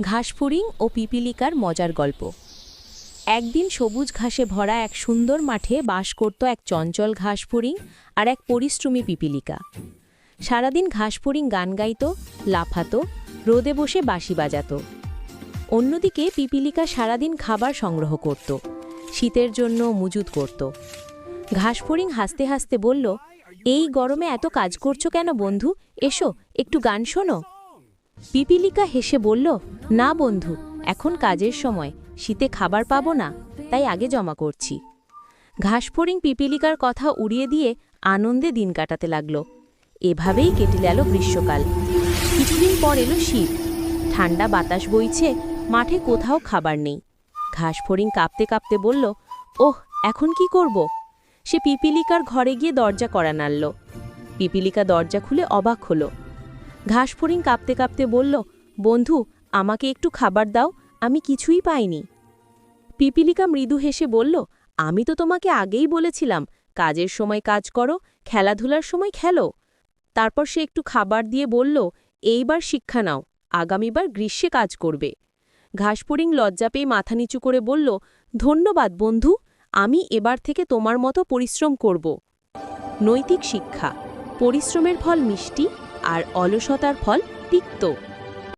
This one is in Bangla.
ঘাসফড়িং ও পিপিলিকার মজার গল্প। একদিন সবুজ ঘাসে ভরা এক সুন্দর মাঠে বাস করত এক চঞ্চল ঘাসফড়িং আর এক পরিশ্রমী পিপিলিকা। সারাদিন ঘাসফড়িং গান গাইত, লাফাতো, রোদে বসে বাঁশি বাজাত। অন্যদিকে পিপিলিকা সারাদিন খাবার সংগ্রহ করত, শীতের জন্য মজুদ করত। ঘাসফড়িং হাসতে হাসতে বলল, এই গরমে এত কাজ করছ কেন বন্ধু? এসো, একটু গান শোনো। পিপিলিকা হেসে বলল, না বন্ধু, এখন কাজের সময়। শীতে খাবার পাবো না, তাই আগে জমা করছি। ঘাসফড়িং পিপিলিকার কথা উড়িয়ে দিয়ে আনন্দে দিন কাটাতে লাগল। এভাবেই কেটে গেল গ্রীষ্মকাল। কিছুদিন পর এলো শীত। ঠান্ডা বাতাস বইছে, মাঠে কোথাও খাবার নেই। ঘাসফড়িং কাঁপতে কাঁপতে বলল, ওহ, এখন কি করব? সে পিপিলিকার ঘরে গিয়ে দরজা করা নাড়ল। পিপিলিকা দরজা খুলে অবাক হলো। ঘাসফড়িং কাঁপতে কাঁপতে বলল, বন্ধু, আমাকে একটু খাবার দাও, আমি কিছুই পাইনি। পিপিলিকা মৃদু হেসে বলল, আমি তো তোমাকে আগেই বলেছিলাম, কাজের সময় কাজ করো, খেলাধুলার সময় খেলো। তারপর সে একটু খাবার দিয়ে বলল, এইবার শিক্ষা নাও, আগামীবার গ্রীষ্মে কাজ করবে। ঘাসফড়িং লজ্জা পেয়ে মাথা নিচু করে বলল, ধন্যবাদ বন্ধু, আমি এবার থেকে তোমার মতো পরিশ্রম করব। নৈতিক শিক্ষা, পরিশ্রমের ফল মিষ্টি আর অলসতার ফল তিক্ত।